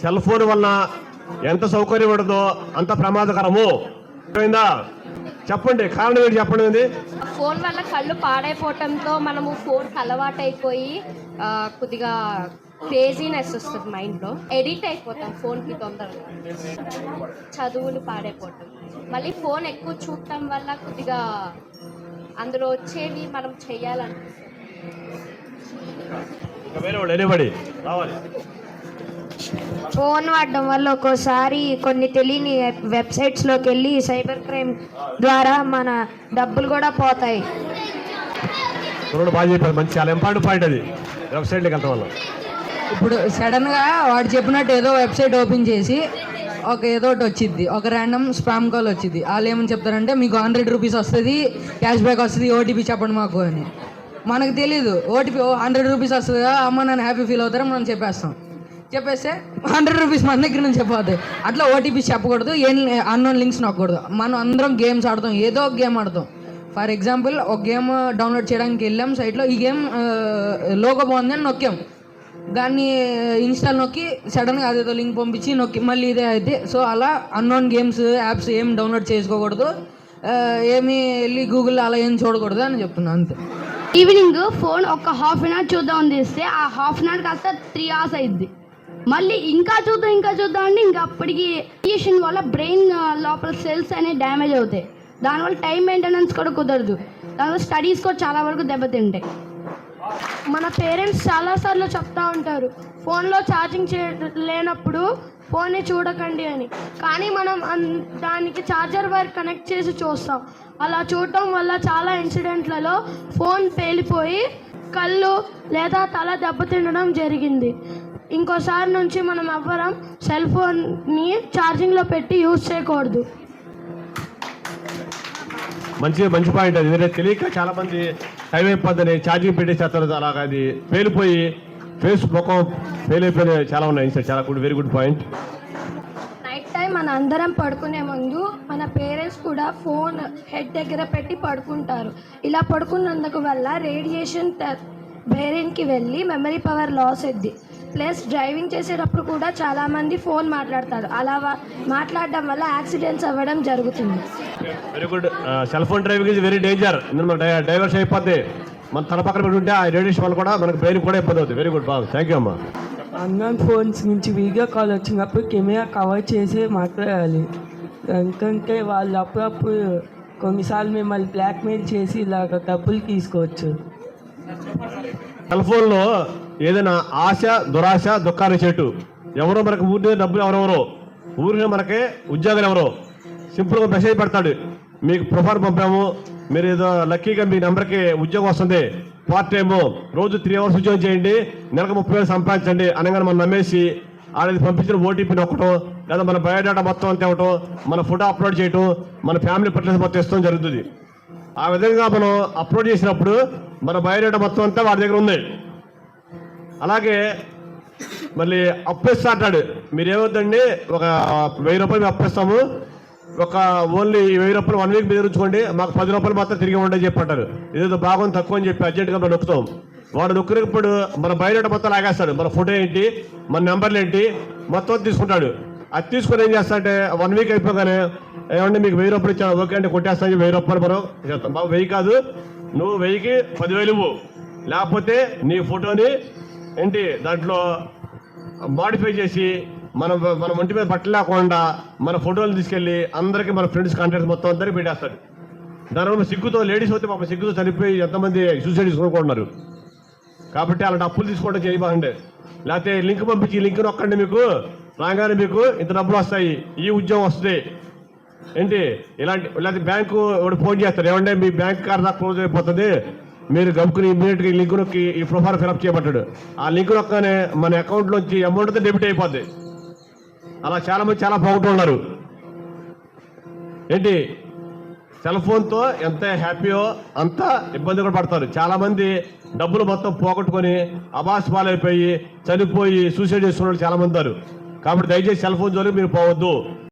Cell phone వలన ఎంత సౌకర్యం ఉండదో అంత ప్రమాదకరము. అర్థమైందా చెప్పండి కారణం ఏంటి? చెప్పండి ఫోన్ వల్ల కళ్ళు పాడైపోవటంతో మనము ఫోన్ అలవాటు అయిపోయి ఆ, కొద్దిగా క్రేజీనెస్ వస్తుంది మైండ్లో. ఎడిట్ అయిపోతాం ఫోన్కి తొందరగా. చదువులు పాడైపోవటం. మళ్ళీ ఫోన్ ఎక్కువ చూడటం వల్ల కొద్దిగా అందులో వచ్చేవి మనం రావాలి. ఫోన్ వాడడం వల్ల ఒక్కోసారి కొన్ని తెలియని వెబ్సైట్స్లోకి వెళ్ళి సైబర్ క్రైమ్ ద్వారా మన డబ్బులు కూడా పోతాయి. కుర్రోడు బాగా చెప్పారు మంచి చాలా ఇంపార్టెంట్ పాయింట్ అది. వెబ్సైట్లోకి వెళ్తాం వల్ల. ఇప్పుడు సడన్గా వాడు చెప్పినట్టు ఏదో వెబ్సైట్ ఓపెన్ చేసి ఒక ఏదో ఒకటి వచ్చింది ఒక ర్యాండమ్ స్పామ్ కాల్ వచ్చింది వాళ్ళు ఏమని చెప్తారంటే మీకు హండ్రెడ్ రూపీస్ వస్తుంది క్యాష్ బ్యాక్ వస్తుంది ఓటీపీ చెప్పండి మాకు అని. మనకు తెలీదు ఓటీపీ హండ్రెడ్ రూపీస్ వస్తుంది కదా అమ్మ నన్ను హ్యాపీ ఫీల్ అవుతారని మనం చెప్పేస్తాం. చెప్పేస్తే హండ్రెడ్ రూపీస్ మన దగ్గర నుంచి చెప్పబోతాయి అట్లా ఓటీపీ చెప్పకూడదు ఏం అన్నోన్ లింక్స్ నొక్కకూడదు. మనం అందరం గేమ్స్ ఆడతాం ఏదో ఒక గేమ్ ఆడతాం. ఫర్ ఎగ్జాంపుల్ ఒక గేమ్ డౌన్లోడ్ చేయడానికి వెళ్ళాం సైట్లో ఈ గేమ్ లోగో బాగుంది అని నొక్కాం. దాన్ని ఇన్స్టాల్ నొక్కి సడన్గా అదేదో లింక్ పంపించి నొక్కి మళ్ళీ ఇదే అయితే. సో అలా అన్నోన్ గేమ్స్ యాప్స్ ఏం డౌన్లోడ్ చేసుకోకూడదు. ఏమీ వెళ్ళి గూగుల్ అలా ఏం చూడకూడదు అని చెప్తున్నాను అంతే. ఈవినింగ్ ఫోన్ ఒక హాఫ్ అన్ అవర్ చూద్దాం తీస్తే ఆ హాఫ్ అన్ అవర్ కాస్త త్రీ అవర్స్ అయింది మళ్ళీ ఇంకా చూద్దాం ఇంకా చూద్దాం అంటే ఇంకా అప్పటికి రేడియేషన్ వల్ల బ్రెయిన్ లోపల సెల్స్ అనేవి డ్యామేజ్ అవుతాయి. దానివల్ల టైం మెయింటెనెన్స్ కూడా కుదరదు. దానివల్ల స్టడీస్ కూడా చాలా వరకు దెబ్బతింటాయి. మన పేరెంట్స్ చాలాసార్లు చెప్తా ఉంటారు ఫోన్లో ఛార్జింగ్ చే లేనప్పుడు ఫోన్ని చూడకండి అని. కానీ మనం దానికి ఛార్జర్ వైర్ కనెక్ట్ చేసి చూస్తాం. అలా చూడటం వల్ల చాలా ఇన్సిడెంట్లలో ఫోన్ పేలిపోయి కళ్ళు లేదా తల దెబ్బతినడం జరిగింది. ఇంకోసారి నుంచి మనం ఎవ్వరం సెల్ ఫోన్ని ఛార్జింగ్లో పెట్టి యూజ్ చేయకూడదు. మంచి మంచి పాయింట్ అది. ఎందుకంటే తెలియక చాలా మంది టైం అయిపోద్దని ఛార్జింగ్ పెట్టేసేస్తారు. అలాగ అది పేలిపోయి ఫేస్ ముఖం పేలిపోయిన చాలా ఉన్నాయి. సార్ చాలా good very good point night time మన అందరం పడుకునే ముందు మన పేరెంట్స్ కూడా ఫోన్ హెడ్ దగ్గర పెట్టి పడుకుంటారు. ఇలా పడుకున్నందుకు వల్ల రేడియేషన్ బ్రెయిన్కి వెళ్ళి మెమరీ పవర్ లాస్ అయింది ప్లస్ డ్రైవింగ్ చేసేటప్పుడు కూడా చాలామంది ఫోన్ మాట్లాడతారు. అలా మాట్లాడడం వల్ల యాక్సిడెంట్స్ అవ్వడం జరుగుతుంది. Very good cell phone driving is very danger divorce అయిపోద్ది మన తల పక్కన పెట్టుకుంటే ఆ రేడియేషన్ వల్ల కూడా మనకు బ్రెయిన్ కూడా ఇబ్బంది అవుతుంది. వెరీ గుడ్ బాగు థ్యాంక్ యూ అమ్మా. అన్నోన్ ఫోన్స్ నుంచి వీడియో కాల్ వచ్చినప్పుడు కెమెరా కవర్ చేసి మాట్లాడాలి. ఎందుకంటే వాళ్ళు అప్పుడప్పుడు కొన్నిసార్లు మిమ్మల్ని బ్లాక్మెయిల్ చేసి ఇలాగ డబ్బులు తీసుకోవచ్చు. సెల్ ఫోన్లో ఏదైనా ఆశ దురాశ దుఃఖాన్ని చెట్టు ఎవరో మనకు ఊరినే డబ్బులు ఎవరెవరో? ఊరినే మనకి ఉద్యోగాలు ఎవరో? సింపుల్గా మెసేజ్ పెడతాడు. మీకు ప్రొఫైల్ పంపాము. మీరు ఏదో లక్కీగా మీ నెంబర్కి ఉద్యోగం వస్తుంది. పార్ట్ టైమ్ రోజు త్రీ అవర్స్ ఉద్యోగం చేయండి. నెలకు ముప్పై వేలు సంపాదించండి. అనగానే మనం నమ్మేసి ఆడది పంపించిన ఓటీపీ నొక్కటం లేదా మన బయోడేటా మొత్తం అంతా ఇవ్వటం మన ఫోటో అప్లోడ్ చేయటం మన ఫ్యామిలీ పట్ల మొత్తం ఇస్తాం జరుగుతుంది. ఆ విధంగా మనం అప్లోడ్ చేసినప్పుడు మన బయోడేటా మొత్తం అంతా వాడి దగ్గర ఉంది. అలాగే మళ్ళీ అప్పిస్తా అంటాడు మీరేమొద్దండి? ఒక వెయ్యి రూపాయలు మేము అప్పిస్తాము. ఒక ఓన్లీ వెయ్యి రూపాయలు వన్ వీక్ మీద ఉంచుకోండి. మాకు పది రూపాయలు మాత్రం తిరిగి ఉండని చెప్పి అంటారు ఇదేదో బాగుంది తక్కువ అని చెప్పి అర్జెంట్గా మనం నొక్కుతాం. వాడు నొక్కినప్పుడు మన బయట మొత్తం లాగేస్తాడు. మన ఫోటో ఏంటి? మన నెంబర్లు ఏంటి? మొత్తం తీసుకుంటాడు. అది తీసుకుని ఏం చేస్తా అంటే వన్ వీక్ అయిపోగానే ఏమంటే మీకు వెయ్యి రూపాయలు ఇచ్చాను ఓకే అంటే కొట్టేస్తాను వెయ్యి రూపాయలు మనం చేస్తాం బాబు వెయ్యి కాదు నువ్వు వెయ్యికి పదివేలు ఇవ్వు. లేకపోతే నీ ఫోటోని ఏంటి దాంట్లో మాడిఫై చేసి మన మన ఒంటి మీద బట్టలు లేకుండా మన ఫోటోలు తీసుకెళ్ళి అందరికీ మన ఫ్రెండ్స్ కాంటాక్ట్స్ మొత్తం అందరికీ పెట్టేస్తాడు దానివల్ల సిగ్గుతో లేడీస్ అయితే పాప సిగ్గుతో చనిపోయి ఎంతమంది సూసైడ్ చేసుకుంటున్నారు కాబట్టి అలాంటి అప్పులు తీసుకోవడం చేయబాకండి. లేకపోతే లింక్ పంపించి లింక్ నొక్కండి మీకు. రాగానే మీకు ఇంత డబ్బులు వస్తాయి. ఈ ఉద్యోగం వస్తుంది. ఏంటి ఇలాంటి లేకపోతే బ్యాంకు ఫోన్ చేస్తారు. ఏమంటే మీ బ్యాంక్ కార్డు దాకా క్లోజ్ అయిపోతుంది. మీరు గమ్ముకుని ఇమీడియట్గా ఈ లింక్ నొక్కి ఈ ప్రొఫైల్ ఫిలప్ చేయబడ్డాడు. ఆ లింక్ నొక్కగానే మన అకౌంట్లోంచి అమౌంట్ అయితే డెబిట్ అయిపోద్ది. అలా చాలా మంది చాలా పోగొట్టున్నారు ఏంటి? సెల్ ఫోన్తో ఎంత హ్యాపీయో అంత ఇబ్బంది కూడా పడతారు. చాలా మంది డబ్బులు మొత్తం పోగొట్టుకొని అబాస్ పాలైపోయి చనిపోయి సూసైడ్ చేసుకున్న వాళ్ళు చాలా మంది ఉన్నారు. కాబట్టి దయచేసి సెల్ ఫోన్ జోలికి మీరు పోవద్దు.